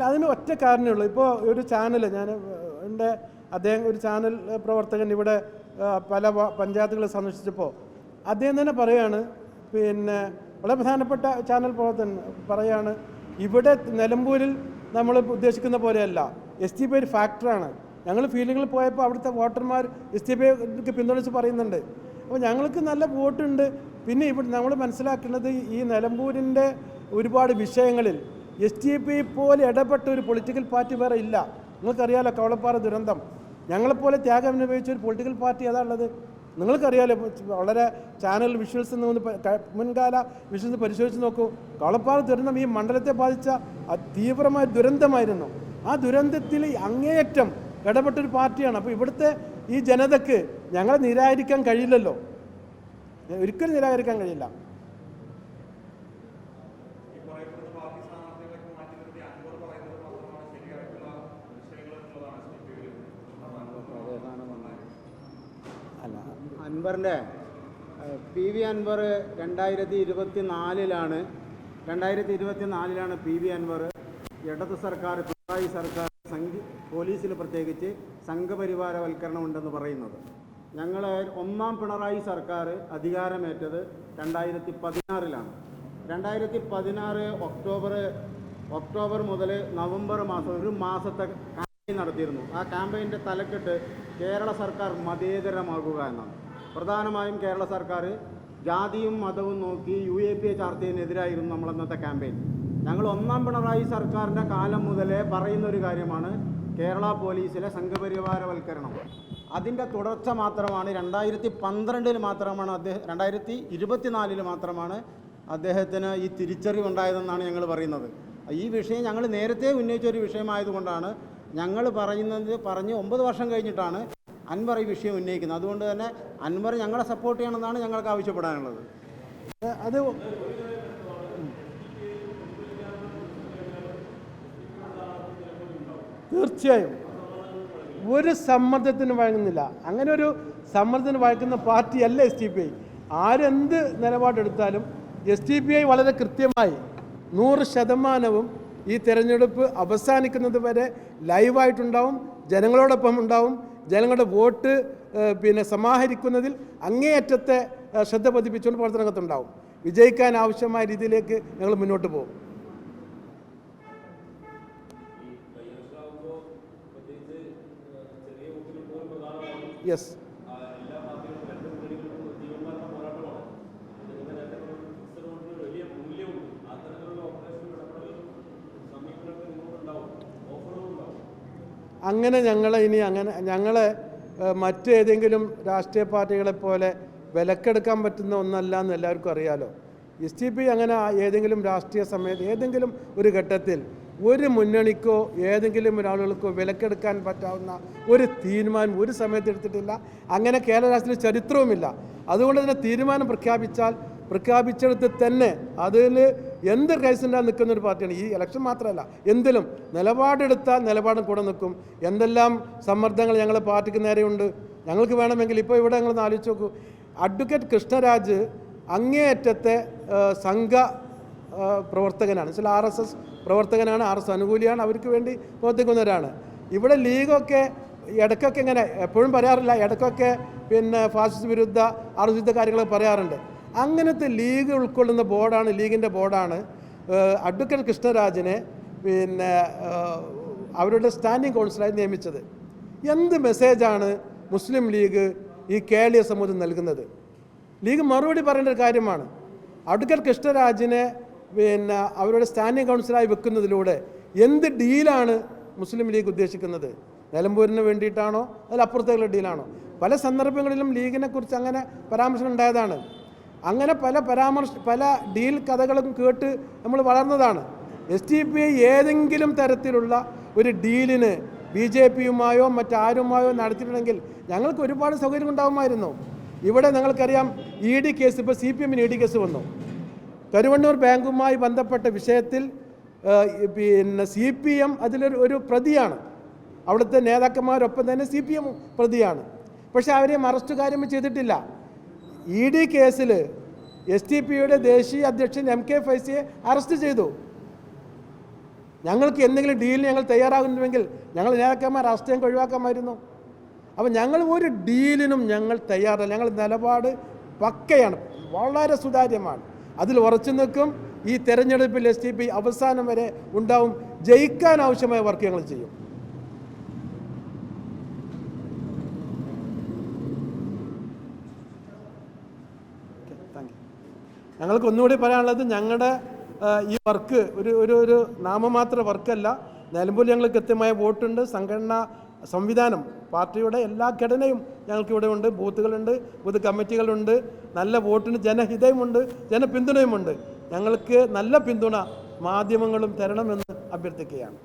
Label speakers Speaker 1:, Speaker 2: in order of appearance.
Speaker 1: അല്ല അതിന് ഒറ്റ കാരണമേ ഉള്ളൂ. ഇപ്പോൾ ഒരു ചാനൽ ഞാൻ എന്റെ അദ്ദേഹം ഒരു ചാനൽ പ്രവർത്തകൻ ഇവിടെ പല പഞ്ചായത്തുകൾ സന്ദർശിച്ചപ്പോൾ അദ്ദേഹം തന്നെ പറയാണ് പിന്നെ വളരെ പ്രധാനപ്പെട്ട ചാനൽ പ്രവർത്തകൻ പറയാണ് ഇവിടെ നിലമ്പൂരിൽ നമ്മൾ ഉദ്ദേശിക്കുന്ന പോലെയല്ല. എസ് ടി പി ഒരു ഫാക്ടറാണ് ഞങ്ങൾ ഫീൽഡുകളിൽ പോയപ്പോൾ അവിടുത്തെ വോട്ടർമാർ എസ് ടി പിക്ക് പിന്തുണച്ച് പറയുന്നുണ്ട്. അപ്പോൾ ഞങ്ങൾക്ക് നല്ല വോട്ടുണ്ട്. പിന്നെ ഇവിടെ നമ്മൾ മനസ്സിലാക്കുന്നത് ഈ നിലമ്പൂരിന്റെ ഒരുപാട് വിഷയങ്ങളിൽ എസ് ടി പി പോലെ ഇടപെട്ട ഒരു പൊളിറ്റിക്കൽ പാർട്ടി വേറെ ഇല്ല. നിങ്ങൾക്കറിയാലോ കവളപ്പാറ ദുരന്തം. ഞങ്ങളെപ്പോലെ ത്യാഗം അനുഭവിച്ച ഒരു പൊളിറ്റിക്കൽ പാർട്ടി ഏതാണുള്ളത് നിങ്ങൾക്കറിയാലോ വളരെ ചാനൽ വിഷ്വൽസ് നിന്ന് മുൻകാല വിഷ്വൽസ് പരിശോധിച്ച് നോക്കൂ. കവളപ്പാറ ദുരന്തം ഈ മണ്ഡലത്തെ ബാധിച്ച തീവ്രമായ ദുരന്തമായിരുന്നു. ആ ദുരന്തത്തിൽ അങ്ങേയറ്റം ഇടപെട്ടൊരു പാർട്ടിയാണ്. അപ്പോൾ ഇവിടുത്തെ ഈ ജനതയ്ക്ക് ഞങ്ങളെ നിരാകരിക്കാൻ കഴിയില്ലല്ലോ. ഒരിക്കലും നിരാകരിക്കാൻ കഴിയില്ല അല്ല
Speaker 2: അൻവറിന്റെ പി വി അൻവർ രണ്ടായിരത്തി ഇരുപത്തി നാലിലാണ് രണ്ടായിരത്തി ഇരുപത്തി നാലിലാണ് പി വി അൻവർ ഇടത് സർക്കാർ പിണറായി സർക്കാർ സംഘി പോലീസിൽ പ്രത്യേകിച്ച് സംഘപരിവാരവൽക്കരണം ഉണ്ടെന്ന് പറയുന്നത്. ഞങ്ങൾ ഒന്നാം പിണറായി സർക്കാർ അധികാരമേറ്റത് രണ്ടായിരത്തി പതിനാറിലാണ് രണ്ടായിരത്തി പതിനാറ് ഒക്ടോബർ ഒക്ടോബർ മുതൽ നവംബർ മാസം ഒരു മാസത്തെ ക്യാമ്പയിൻ നടത്തിയിരുന്നു. ആ ക്യാമ്പയിന്റെ തലക്കെട്ട് കേരള സർക്കാർ മതേതരമാകുക എന്നാണ്. പ്രധാനമായും കേരള സർക്കാർ ജാതിയും മതവും നോക്കി യു എ പി എ ചാർത്തിയതിനെതിരായിരുന്നു നമ്മളന്നത്തെ ക്യാമ്പയിൻ. ഞങ്ങൾ ഒന്നാം പിണറായി സർക്കാരിന്റെ കാലം മുതലേ പറയുന്ന ഒരു കാര്യമാണ് കേരള പോലീസിലെ സംഘപരിവാരവൽക്കരണം. അതിന്റെ തുടർച്ച മാത്രമാണ് രണ്ടായിരത്തി പന്ത്രണ്ടിൽ മാത്രമാണ് അദ്ദേഹം രണ്ടായിരത്തി ഇരുപത്തിനാലിൽ മാത്രമാണ് അദ്ദേഹത്തിന് ഈ തിരിച്ചറിവുണ്ടായതെന്നാണ് ഞങ്ങൾ പറയുന്നത്. ഈ വിഷയം ഞങ്ങൾ നേരത്തെ ഉന്നയിച്ച ഒരു വിഷയമായതുകൊണ്ടാണ് ഞങ്ങൾ പറയുന്നത് പറഞ്ഞ് ഒമ്പത് വർഷം കഴിഞ്ഞിട്ടാണ് അൻവർ ഈ വിഷയം ഉന്നയിക്കുന്നത്. അതുകൊണ്ട് തന്നെ അൻവർ ഞങ്ങളെ സപ്പോർട്ട് ചെയ്യണമെന്നാണ് ഞങ്ങൾക്ക് ആവശ്യപ്പെടാനുള്ളത്.
Speaker 1: അത് തീർച്ചയായും. ഒരു സമ്മർദ്ദത്തിന് വഴങ്ങുന്നില്ല. അങ്ങനെ ഒരു സമ്മർദ്ദത്തിന് വഴക്കുന്ന പാർട്ടിയല്ല എസ് ടി പി ഐ ആരെന്ത് നിലപാടെടുത്താലും എസ് ടി പി ഐ വളരെ കൃത്യമായി നൂറ് ശതമാനവും ഈ തെരഞ്ഞെടുപ്പ് അവസാനിക്കുന്നത് വരെ ലൈവായിട്ടുണ്ടാവും ജനങ്ങളോടൊപ്പം ഉണ്ടാവും ജനങ്ങളുടെ വോട്ട് പിന്നെ സമാഹരിക്കുന്നതിൽ അങ്ങേയറ്റത്തെ ശ്രദ്ധ പതിപ്പിച്ചുകൊണ്ട് പ്രവർത്തനത്തുണ്ടാവും വിജയിക്കാൻ ആവശ്യമായ രീതിയിലേക്ക് ഞങ്ങൾ മുന്നോട്ട് പോകും. യെസ് അങ്ങനെ ഞങ്ങളെ ഇനി അങ്ങനെ ഞങ്ങളെ മറ്റേതെങ്കിലും രാഷ്ട്രീയ പാർട്ടികളെ പോലെ വിലക്കെടുക്കാൻ പറ്റുന്ന ഒന്നല്ല എന്ന് എല്ലാവർക്കും അറിയാലോ. എസ് ടി പി അങ്ങനെ ഏതെങ്കിലും രാഷ്ട്രീയ സമയത്ത് ഏതെങ്കിലും ഒരു ഘട്ടത്തിൽ ഒരു മുന്നണിക്കോ ഏതെങ്കിലും ഒരാളുകൾക്കോ വിലക്കെടുക്കാൻ പറ്റാവുന്ന ഒരു തീരുമാനം ഒരു സമയത്ത് എടുത്തിട്ടില്ല. അങ്ങനെ കേരള രാഷ്ട്രീയ ചരിത്രവുമില്ല. അതുകൊണ്ട് തന്നെ തീരുമാനം പ്രഖ്യാപിച്ചാൽ പ്രഖ്യാപിച്ചെടുത്ത് തന്നെ അതിൽ എന്ത് കേസിന്റെ നിൽക്കുന്ന ഒരു പാർട്ടിയാണ്. ഈ ഇലക്ഷൻ മാത്രമല്ല എന്തിലും നിലപാടെടുത്താൽ നിലപാടും കൂടെ നിൽക്കും. എന്തെല്ലാം സമ്മർദ്ദങ്ങൾ ഞങ്ങളെ പാർട്ടിക്ക് നേരെയുണ്ട് ഞങ്ങൾക്ക് വേണമെങ്കിൽ ഇപ്പോൾ ഇവിടെ ഞങ്ങൾ ആലോചിച്ച് നോക്കൂ. അഡ്വക്കേറ്റ് കൃഷ്ണരാജ് അങ്ങേയറ്റത്തെ സംഘ പ്രവർത്തകനാണ്. ചില ആർ എസ് എസ് പ്രവർത്തകനാണ് ആർ എസ് അനുകൂലിയാണ് അവർക്ക് വേണ്ടി പ്രവർത്തിക്കുന്നവരാണ്. ഇവിടെ ലീഗൊക്കെ ഇടയ്ക്കൊക്കെ ഇങ്ങനെ എപ്പോഴും പറയാറില്ല. ഇടയ്ക്കൊക്കെ പിന്നെ ഫാസിസ്റ്റ് വിരുദ്ധ ആർ എസ് വിരുദ്ധ കാര്യങ്ങളൊക്കെ പറയാറുണ്ട്. അങ്ങനത്തെ ലീഗ് ഉൾക്കൊള്ളുന്ന ബോർഡാണ് ലീഗിന്റെ ബോർഡാണ് അഡ്വക്കേറ്റ് കൃഷ്ണരാജിനെ പിന്നെ അവരുടെ സ്റ്റാൻഡിംഗ് കൗൺസിലായി നിയമിച്ചത്. എന്ത് മെസ്സേജാണ് മുസ്ലിം ലീഗ് ഈ കേരളീയ സമൂഹം നൽകുന്നത്? ലീഗ് മറുപടി പറയേണ്ട ഒരു കാര്യമാണ്. അഡ്വക്കേറ്റ് കൃഷ്ണരാജിനെ പിന്നെ അവരുടെ സ്റ്റാൻഡിംഗ് കൗൺസിലായി വെക്കുന്നതിലൂടെ എന്ത് ഡീലാണ് മുസ്ലിം ലീഗ് ഉദ്ദേശിക്കുന്നത്? നിലമ്പൂരിന് വേണ്ടിയിട്ടാണോ? അതിൽ അപ്പുറത്തേക്കുള്ള ഡീലാണോ? പല സന്ദർഭങ്ങളിലും ലീഗിനെക്കുറിച്ച് അങ്ങനെ പരാമർശം ഉണ്ടായതാണ്. അങ്ങനെ പല പരാമർശ പല ഡീൽ കഥകളും കേട്ട് നമ്മൾ വളർന്നതാണ്. എസ് ടി പി ഐ ഏതെങ്കിലും തരത്തിലുള്ള ഒരു ഡീലിന് ബി ജെ പിയുമായോ മറ്റാരുമായോ നടത്തിയിട്ടുണ്ടെങ്കിൽ ഞങ്ങൾക്ക് ഒരുപാട് സൗകര്യം ഉണ്ടാകുമായിരുന്നു ഇവിടെ ഞങ്ങൾക്കറിയാം ഇ ഡി കേസ് ഇപ്പോൾ സി പി എമ്മിന് ഇ ഡി കേസ് വന്നു. കരുവണ്ണൂർ ബാങ്കുമായി ബന്ധപ്പെട്ട വിഷയത്തിൽ പിന്നെ സി പി എം അതിലൊരു ഒരു പ്രതിയാണ്. അവിടുത്തെ നേതാക്കന്മാരൊപ്പം തന്നെ സി പി എം പ്രതിയാണ്. പക്ഷേ അവരെയും അറസ്റ്റ് കാര്യം ചെയ്തിട്ടില്ല. ഇ ഡി കേസിൽ എസ് ടി പിയുടെ ദേശീയ അധ്യക്ഷൻ എം കെ ഫൈസിയെ അറസ്റ്റ് ചെയ്തു. ഞങ്ങൾക്ക് എന്തെങ്കിലും ഡീലിന് ഞങ്ങൾ തയ്യാറാകുന്നുവെങ്കിൽ ഞങ്ങൾ നേതാക്കന്മാർ അറസ്റ്റ് ഞങ്ങൾക്ക് ഒഴിവാക്കാമായിരുന്നു. അപ്പം ഞങ്ങൾ ഒരു ഡീലിനും ഞങ്ങൾ തയ്യാറല്ല. ഞങ്ങൾ നിലപാട് പക്കയാണ്. വളരെ സുതാര്യമാണ്. അതിൽ ഉറച്ചു നിൽക്കും. ഈ തെരഞ്ഞെടുപ്പിൽ എസ് ടി പി അവസാനം വരെ ഉണ്ടാവും. ജയിക്കാൻ ആവശ്യമായ വർക്ക് ഞങ്ങൾ ചെയ്യും. ഞങ്ങൾക്ക് ഒന്നുകൂടി പറയാനുള്ളത് ഞങ്ങളുടെ ഈ വർക്ക് ഒരു ഒരു ഒരു നാമമാത്ര വർക്കല്ല. നിലമ്പൂർ ഞങ്ങൾ കൃത്യമായ വോട്ടുണ്ട്. സംഘടനാ സംവിധാനം പാർട്ടിയുടെ എല്ലാ ഘടനയും ഞങ്ങൾക്ക് ഇവിടെ ഉണ്ട്. ബൂത്തുകളുണ്ട് ബൂത്ത് കമ്മിറ്റികളുണ്ട്. നല്ല വോട്ടിന് ജനഹിതയുമുണ്ട് ജനപിന്തുണയുമുണ്ട്. ഞങ്ങൾക്ക് നല്ല പിന്തുണ മാധ്യമങ്ങളും തരണമെന്ന് അഭ്യർത്ഥിക്കുകയാണ്.